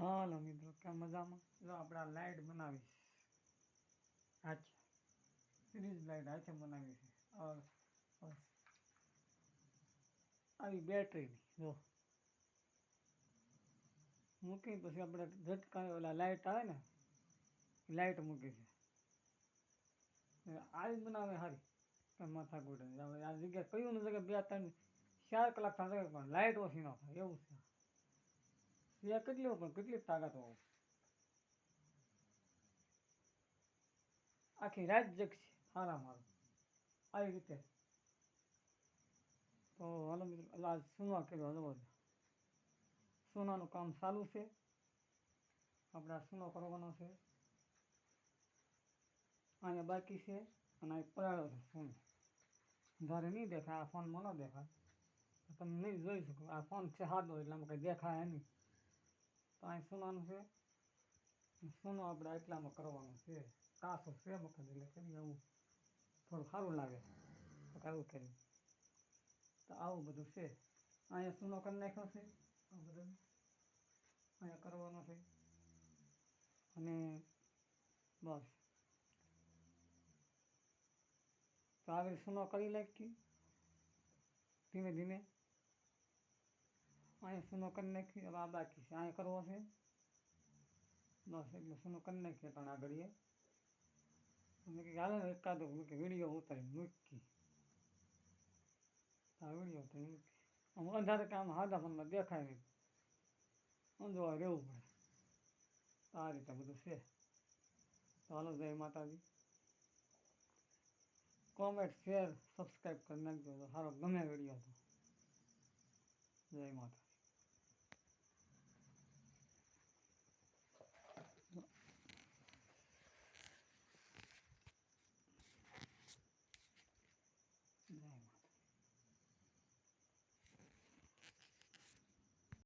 હાલો મિત્રો કેમ મજામાં. જો આપણે આ લાઇટ બનાવી. છે હાચે. સિરીઝ લાઇટ હાથે બનાવી આવી બેટરીની, જો. મૂકી પછી આપણે ઝટકા ઓલા લાઇટ આવે ને લાઇટ મૂકી છે. આવી બનાવે સારી માથા ગોડે આ જગ્યા કયું ને જગ્યાએ બે ત્રણ ચાર કલાક થાય પણ લાઇટ ઓછી ન થાય, એવું છે. એ કેટલી પણ કેટલી તાકાત હોય? આખી રાત જગશે હારા મારું આવી રીતે. તો હાલો મિત્રો, એટલે સુનવા કર્યો જવો સોનાનું કામ ચાલુ છે. આપણે આ સુનો કરવાનો છે. અહીંયા બાકી છે અને આ પડાડો છે સોનો ધારે નહીં દેખાય, આ ફોનમાં ન દેખાય. તમે નહીં જોઈ શકો. આ ફોન છે સાદો એટલે અમે કંઈ દેખાય નહીં. તો અહીં સોનાનું છે? સોનું આપણે એટલામાં કરવાનું છે. કાસો છે વખત એટલે કરી આવું થોડું સારું લાગે. તો આવું કર્યું તો આવું બધું છે. અહીંયા સોનો કરી નાખ્યો છે. આ બધું. અહીંયા કરવાનો છે. અને બસ. તો આવી સોનો કરી નાખી ધીમે ધીમે. અહીંયા સુનો કરી નાખી, હવે આ બાકી છે, અહીં કરવો છે. બસ એટલે સુનો કરી નાખીએ પણ આગળ અમે કે હાલે ને એકાદો કે વીડિયો ઉતારી મૂકી આ વીડિયો ઉતારી મૂકી આમ અંધારે કામ હાદા ફોનમાં દેખાય નહીં. અંધવા રહેવું પડે. આ રીતે બધું છે. ચાલો જય માતાજી. કોમેન્ટ શેર સબસ્ક્રાઈબ કરી નાખજો. સારો ગમે વીડિયો તો. જય માતા